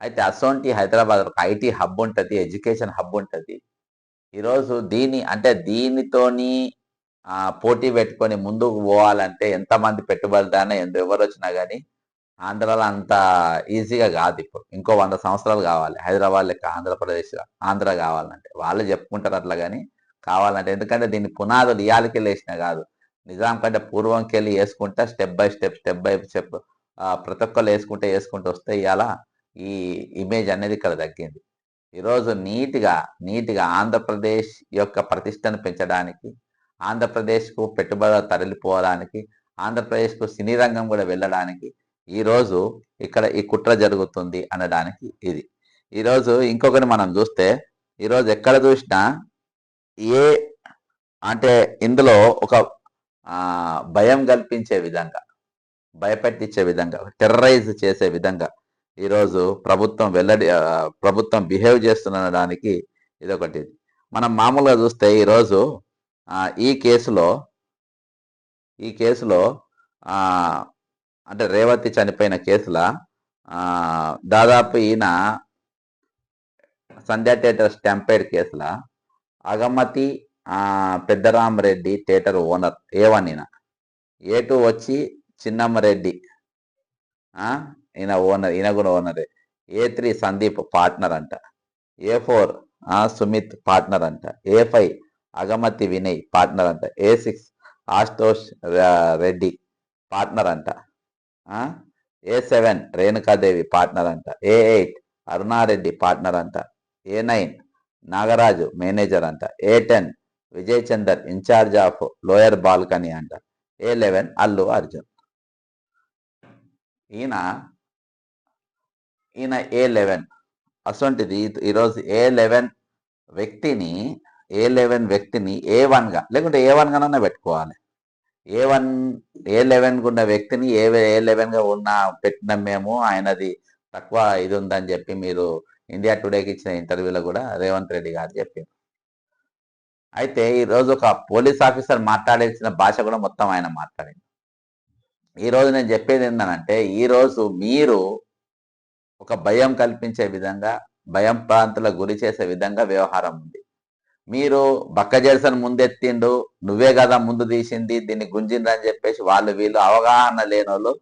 అయితే అసోంటి హైదరాబాద్ ఒక ఐటీ హబ్ ఉంటుంది ఎడ్యుకేషన్ హబ్ ఉంటుంది. ఈరోజు దీని అంటే దీనితోని పోటీ పెట్టుకొని ముందుకు పోవాలంటే ఎంతమంది పెట్టుబడిదారులు ఎంత ఎవరు వచ్చినా కానీ ఆంధ్రాలో అంత ఈజీగా కాదు ఇప్పుడు. ఇంకో వంద సంవత్సరాలు కావాలి. హైదరాబాద్ లెక్క ఆంధ్రప్రదేశ్ ఆంధ్ర కావాలంటే. వాళ్ళు చెప్పుకుంటారు అట్లా కానీ కావాలంటే. ఎందుకంటే దీన్ని పునాదులు ఇయాలకెళ్ళి వేసిన కాదు. నిజాం కంటే పూర్వంకి వెళ్ళి వేసుకుంటా step by step step by step ప్రతి ఒక్కరు వేసుకుంటే వేసుకుంటూ వస్తే ఇవాళ ఈ ఇమేజ్ అనేది ఇక్కడ తగ్గింది. ఈరోజు నీట్గా నీట్గా ఆంధ్రప్రదేశ్ యొక్క ప్రతిష్టను పెంచడానికి ఆంధ్రప్రదేశ్కు పెట్టుబడులు తరలిపోవడానికి ఆంధ్రప్రదేశ్కు సినీ రంగం కూడా వెళ్ళడానికి ఈరోజు ఇక్కడ ఈ కుట్ర జరుగుతుంది అనడానికి ఇది. ఈరోజు ఇంకొకటి మనం చూస్తే ఈరోజు ఎక్కడ చూసినా ఏ అంటే ఇందులో ఒక భయం కల్పించే విధంగా భయపెట్టించే విధంగా టెర్రరైజ్ చేసే విధంగా ఈరోజు ప్రభుత్వం వెల్లడి ప్రభుత్వం బిహేవ్ చేస్తుండడానికి ఇదొకటి. మనం మామూలుగా చూస్తే ఈరోజు ఈ కేసులో ఈ కేసులో అంటే రేవతి చనిపోయిన కేసుల దాదాపు ఈయన సంధ్యా థియేటర్ స్టాంపేడ్ కేసుల Agamathi Peddaramareddy theatre owner A one ఈయన. ఏ టూ వచ్చి చిన్నమ్మరెడ్డి ఈయన ఓనర్ ఈయన కూడా ఓనరే. ఏ త్రీ సందీప్ పార్ట్నర్ అంట. ఏ ఫోర్ సుమిత్ పార్ట్నర్ అంట. A five Agamati Vinay partner అంట. A six Ashutosh Reddy partner అంట. ఏ సెవెన్ రేణుకాదేవి పార్ట్నర్ అంట. ఏ ఎయిట్ అరుణారెడ్డి పార్ట్నర్ అంట. ఏ నైన్ నాగరాజు మేనేజర్ అంట. A ten Vijay Chander in charge of lower balcony అంట. A eleven Allu Arjun. ఈయన ఈయన ఏ eleven అసొంటిది ఈరోజు ఏ eleven వ్యక్తిని ఏ లెవెన్ వ్యక్తిని ఏ వన్గా లేకుంటే ఏ వన్గానన్నా పెట్టుకోవాలి. ఏ వన్ ఏ లెవెన్ ఉన్న వ్యక్తిని ఏ ఏ లెవెన్గా ఉన్న పెట్టినాం మేము ఆయనది తక్కువ ఇది ఉందని చెప్పి మీరు ఇండియా టుడేకి ఇచ్చిన ఇంటర్వ్యూలో కూడా రేవంత్ రెడ్డి గారు చెప్పారు. అయితే ఈరోజు ఒక పోలీస్ ఆఫీసర్ మాట్లాడాల్సిన భాష కూడా మొత్తం ఆయన మాట్లాడింది. ఈరోజు నేను చెప్పేది ఏంటంటే ఈరోజు మీరు ఒక భయం కల్పించే విధంగా భయం ప్రాంతుల గురి చేసే విధంగా వ్యవహారం ఉంది. మీరు బక్క జెర్సన్ ముందెత్తిండు నువ్వే కదా ముందు తీసింది దీన్ని గుంజిండ్రు అని చెప్పేసి వాళ్ళు వీళ్ళు అవగాహన లేని వాళ్ళు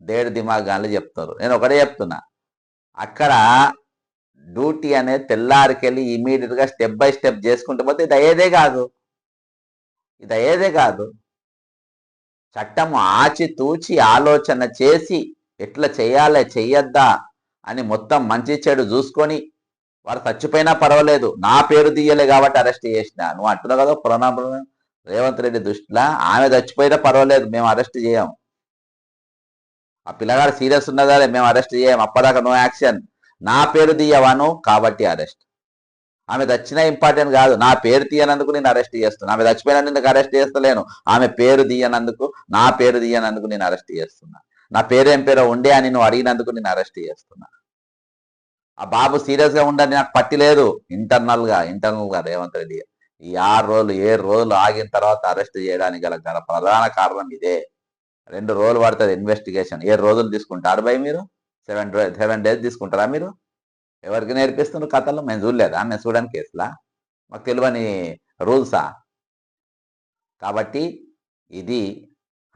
దేడు దిమాగాలు చెప్తారు నేను ఒకటే చెప్తున్నా. అక్కడ డ్యూటీ అనేది తెల్లారికెళ్ళి ఇమీడియట్గా స్టెప్ బై స్టెప్ చేసుకుంటూ పోతే ఇది అయ్యేదే కాదు. ఇది అయ్యేదే కాదు. చట్టము ఆచి తూచి ఆలోచన చేసి ఎట్లా చేయాలి చెయ్యొద్దా? అని మొత్తం మంచి చెడు చూసుకొని వారు చచ్చిపోయినా పర్వాలేదు. నా పేరు తీయలే కాబట్టి అరెస్ట్ చేసిన. నువ్వు అంటున్నావు కదా ప్రణబ్ రేవంత్ రెడ్డి దృష్టిలో ఆమె చచ్చిపోయినా పర్వాలేదు. మేము అరెస్ట్ చేయం. ఆ పిల్లగాడు సీరియస్ ఉన్నదా మేము అరెస్ట్ చేయం. అప్పదాకా నో యాక్షన్. నా పేరు తీయవాను కాబట్టి అరెస్ట్. ఆమె చచ్చినా ఇంపార్టెంట్ కాదు. నా పేరు తీయనందుకు నేను అరెస్ట్ చేస్తున్నా. ఆమె చచ్చిపోయినందుకు అరెస్ట్ చేస్తలేను? ఆమె పేరు తీయనందుకు నా పేరు తీయనందుకు నేను అరెస్ట్ చేస్తున్నా. నా పేరు ఏం పేరో ఉండే అని నువ్వు అడిగినందుకు నేను అరెస్ట్ చేస్తున్నా. ఆ బాబు సీరియస్గా ఉండని నాకు పట్టి లేదు. ఇంటర్నల్గా ఇంటర్నల్గా రేవంత్ రెడ్డి. ఈ ఆరు రోజులు ఏడు రోజులు ఆగిన తర్వాత అరెస్ట్ చేయడానికి గల గల ప్రధాన కారణం ఇదే. రెండు రోజులు పడుతుంది ఇన్వెస్టిగేషన్ ఏడు రోజులు తీసుకుంటారు బై మీరు? సెవెన్ సెవెన్ డేస్ తీసుకుంటారా మీరు? ఎవరికి నేర్పిస్తున్నారు కథలు? మేము చూడలేదా? మేము చూడడానికి కేసులా? మాకు తెలియని రూల్సా? కాబట్టి ఇది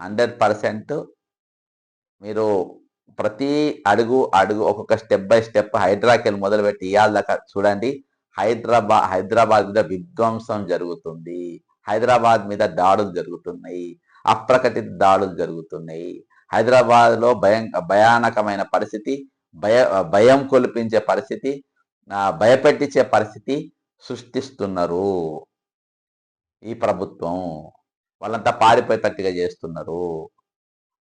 హండ్రెడ్ పర్సెంట్ మీరు ప్రతి అడుగు అడుగు ఒక్కొక్క స్టెప్ బై స్టెప్ హైదరాబాద్కి వెళ్ళి మొదలుపెట్టి ఇవాళ దాకా చూడండి. హైదరాబాద్ హైదరాబాద్ మీద విధ్వంసం జరుగుతుంది. హైదరాబాద్ మీద దాడులు జరుగుతున్నాయి. అప్రకటిత దాడులు జరుగుతున్నాయి. హైదరాబాద్లో భయం భయానకమైన పరిస్థితి భయ భయం కొలిపించే పరిస్థితి భయపెట్టించే పరిస్థితి సృష్టిస్తున్నారు. ఈ ప్రభుత్వం వాళ్ళంతా పారిపోయేటట్టుగా చేస్తున్నారు.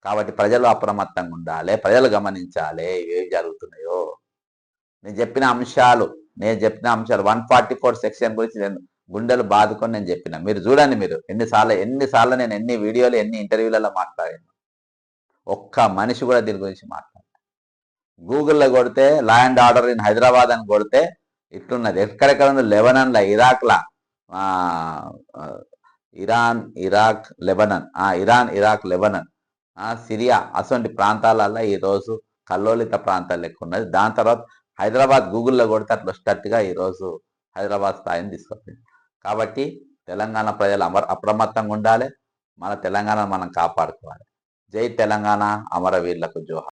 కాబట్టి ప్రజలు అప్రమత్తంగా ఉండాలి ప్రజలు గమనించాలి ఏం జరుగుతున్నాయో. నేను చెప్పిన అంశాలు నేను చెప్పిన అంశాలు వన్ ఫార్టీ ఫోర్ సెక్షన్ గురించి నేను గుండెలు బాదుకొని నేను చెప్పిన. మీరు చూడండి మీరు ఎన్నిసార్లు ఎన్నిసార్లు నేను ఎన్ని వీడియోలు ఎన్ని ఇంటర్వ్యూలలో మాట్లాడాను. ఒక్క మనిషి కూడా దీని గురించి మాట్లాడాను గూగుల్లో కొడితే law and order in Hyderabad అని కొడితే ఇట్లున్నది. ఎక్కడెక్కడ ఉంది? లెబనన్లో ఇరాక్లా. Iran Iraq Lebanon. ఆ ఇరాన్ ఇరాక్ లెబనన్. సిరియా అటువంటి ప్రాంతాలలో ఈరోజు కల్లోలిత ప్రాంతాలు ఎక్కువ ఉన్నది దాని తర్వాత హైదరాబాద్ గూగుల్లో కొడితే అట్లా వచ్చేటట్టుగా ఈరోజు హైదరాబాద్ స్థాయిని తీసుకొచ్చింది. కాబట్టి తెలంగాణ ప్రజలు అమర అప్రమత్తంగా ఉండాలి. మన తెలంగాణ మనం కాపాడుకోవాలి. జై తెలంగాణ అమరవీరులకు జోహార్.